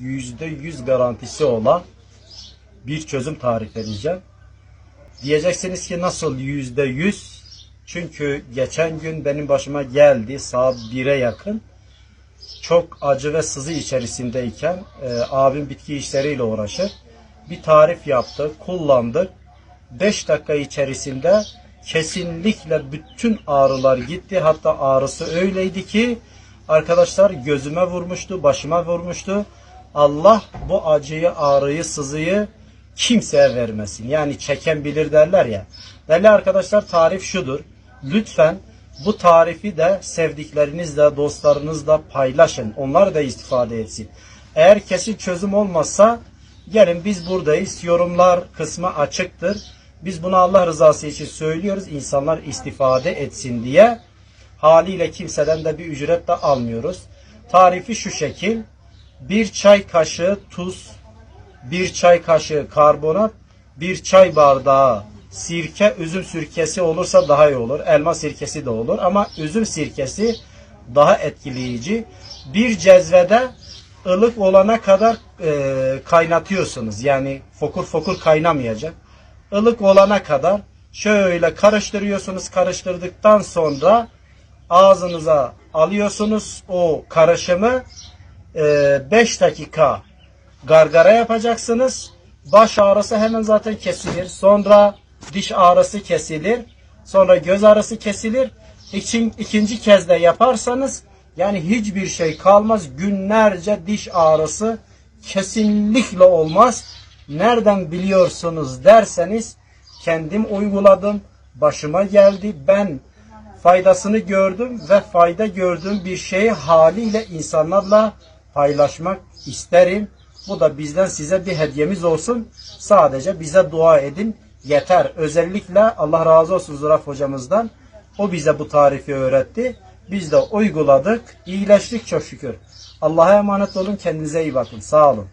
yüzde yüz garantisi olan bir çözüm tarif edeceğim. Diyeceksiniz ki nasıl yüzde yüz? Çünkü geçen gün benim başıma geldi saat 1'e yakın. Çok acı ve sızı içerisindeyken e, abim bitki işleriyle uğraşır. Bir tarif yaptı, kullandık. 5 dakika içerisinde kesinlikle bütün ağrılar gitti. Hatta ağrısı öyleydi ki arkadaşlar gözüme vurmuştu, başıma vurmuştu. Allah bu acıyı, ağrıyı, sızıyı kimseye vermesin. Yani çeken bilir derler ya. Değerli arkadaşlar tarif şudur. Lütfen bu tarifi de sevdiklerinizle, dostlarınızla paylaşın. Onlar da istifade etsin. Eğer kesin çözüm olmazsa gelin biz buradayız. Yorumlar kısmı açıktır. Biz bunu Allah rızası için söylüyoruz. İnsanlar istifade etsin diye. Haliyle kimseden de bir ücret de almıyoruz. Tarifi şu şekil. Bir çay kaşığı tuz, bir çay kaşığı karbonat, bir çay bardağı sirke, üzüm sirkesi olursa daha iyi olur. Elma sirkesi de olur ama üzüm sirkesi daha etkileyici. Bir cezvede ılık olana kadar e, kaynatıyorsunuz. Yani fokur fokur kaynamayacak. Ilık olana kadar şöyle karıştırıyorsunuz. Karıştırdıktan sonra ağzınıza alıyorsunuz o karışımı 5 dakika gargara yapacaksınız. Baş ağrısı hemen zaten kesilir. Sonra diş ağrısı kesilir. Sonra göz ağrısı kesilir. İkin, ikinci kez de yaparsanız yani hiçbir şey kalmaz. Günlerce diş ağrısı kesinlikle olmaz. Nereden biliyorsunuz derseniz kendim uyguladım. Başıma geldi. Ben faydasını gördüm ve fayda gördüğüm bir şeyi haliyle insanlarla paylaşmak isterim. Bu da bizden size bir hediyemiz olsun. Sadece bize dua edin yeter. Özellikle Allah razı olsun Zuraf hocamızdan. O bize bu tarifi öğretti. Biz de uyguladık. İyileştik çok şükür. Allah'a emanet olun. Kendinize iyi bakın. Sağ olun.